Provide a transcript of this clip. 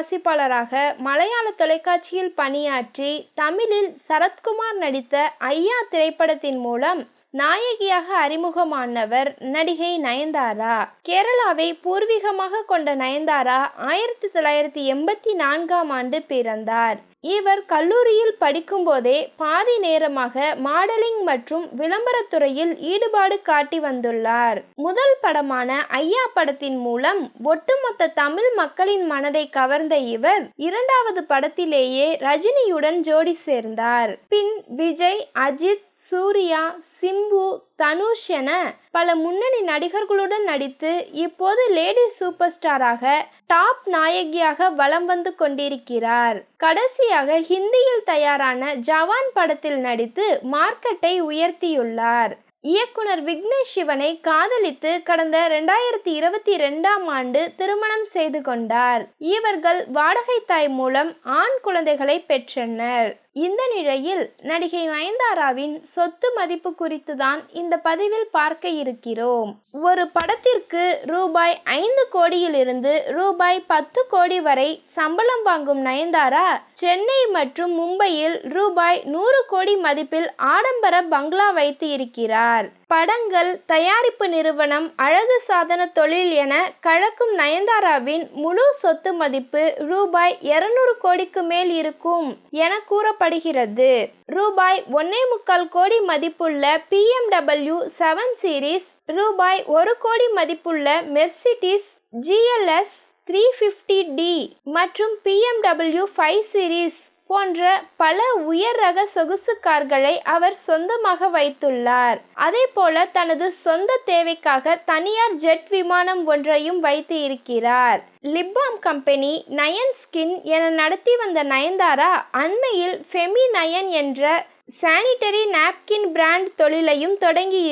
வாசிப்பாளராக மலையாள தொலைக்காட்சியில் பணியாற்றி தமிழில் சரத்குமார் நடித்த ஐயா திரைப்படத்தின் மூலம் நாயகியாக அறிமுகமானவர் நடிகை நயன்தாரா. கேரளாவை பூர்வீகமாக கொண்ட நயன்தாரா ஆயிரத்தி தொள்ளாயிரத்தி எண்பத்தி நான்காம் ஆண்டு பிறந்தார். இவர் கல்லூரியில் படிக்கும்போதே பாதி நேரமாக மாடலிங் மற்றும் விளம்பரத்துறையில் ஈடுபாடு காட்டி வந்துள்ளார். முதல் படமான ஐயா படத்தின் மூலம் ஒட்டுமொத்த தமிழ் மக்களின் மனதை கவர்ந்த இவர் இரண்டாவது படத்திலேயே ரஜினியுடன் ஜோடி சேர்ந்தார். பின் விஜய் அஜித் சூர்யா சிம்பு தனுஷ் என பல முன்னணி நடிகர்களுடன் நடித்து இப்போது லேடி சூப்பர் ஸ்டாராக டாப் நாயகியாக வலம் வந்து கொண்டிருக்கிறார். கடைசியாக ஹிந்தியில் தயாரான ஜவான் படத்தில் நடித்து மார்க்கெட்டை உயர்த்தியுள்ளார். இயக்குனர் விக்னேஷ் சிவனை காதலித்து கடந்த ரெண்டாயிரத்தி இருபத்தி ரெண்டாம் ஆண்டு திருமணம் செய்து கொண்டார். இவர்கள் வாடகை தாய் மூலம் ஆண் குழந்தைகளை பெற்றனர். இந்த நிலையில் நடிகை நயன்தாராவின் சொத்து மதிப்பு குறித்து தான் இந்த பதிவில் பார்க்க இருக்கிறோம். ஒரு படத்திற்கு ரூபாய் ஐந்து கோடியிலிருந்து ரூபாய் பத்து கோடி வரை சம்பளம் வாங்கும் நயன்தாரா சென்னை மற்றும் மும்பையில் ரூபாய் நூறு கோடி மதிப்பில் ஆடம்பர பங்களா வைத்து இருக்கிறார். படங்கள் தயாரிப்பு நிறுவனம் அழகு சாதன தொழில் என கழக்கும் நயன்தாராவின் முழு சொத்து மதிப்பு ரூபாய் இருநூறு கோடிக்கு மேல் இருக்கும் என கூறப்படுகிறது. ரூபாய் ஒன்னே முக்கால் கோடி மதிப்புள்ள பிஎம்டபிள்யூ செவன் சீரீஸ் ரூபாய் ஒரு கோடி மதிப்புள்ள Mercedes GLS three fifty D மற்றும் பிஎம்டபிள்யூ ஃபைவ் சீரீஸ் போன்ற பல உயர் ரக சொகுசு கார்களை அவர் சொந்தமாக வைத்துள்ளார். அதே போல தனது சொந்த தேவைக்காக தனியார் ஜெட் விமானம் ஒன்றையும் வைத்து இருக்கிறார். லிப்பாம் கம்பெனி நயன் ஸ்கின் என நடத்தி வந்த நயன்தாரா அண்மையில் ஃபெமி நயன் என்ற சானிட்டரி நாப்கின் பிராண்ட் தொழிலையும் தொடங்கி